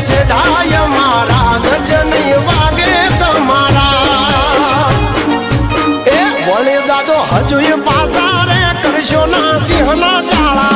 સેઢાય મારા ગજની વાગે તમારા એ વળી દાદો હજુ પાસા રે કરશો ના સિંહ ના ચાળા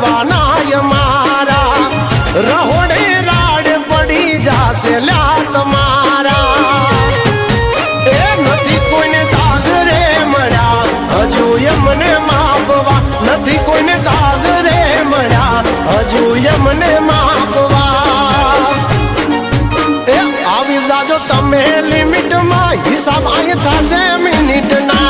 કરવાના અમારા રહોડે રાડ પડી જાશે લ્યા તમારા એ નથી કોઈને દાગ રે મળ્યા હજુ એમને માપવા નથી કોઈને દાગ રે મળ્યા હજુ એમને માપવા એ આવી જાજો તમે લિમિટમાં હિસાબ અહીં થશે મિનિટના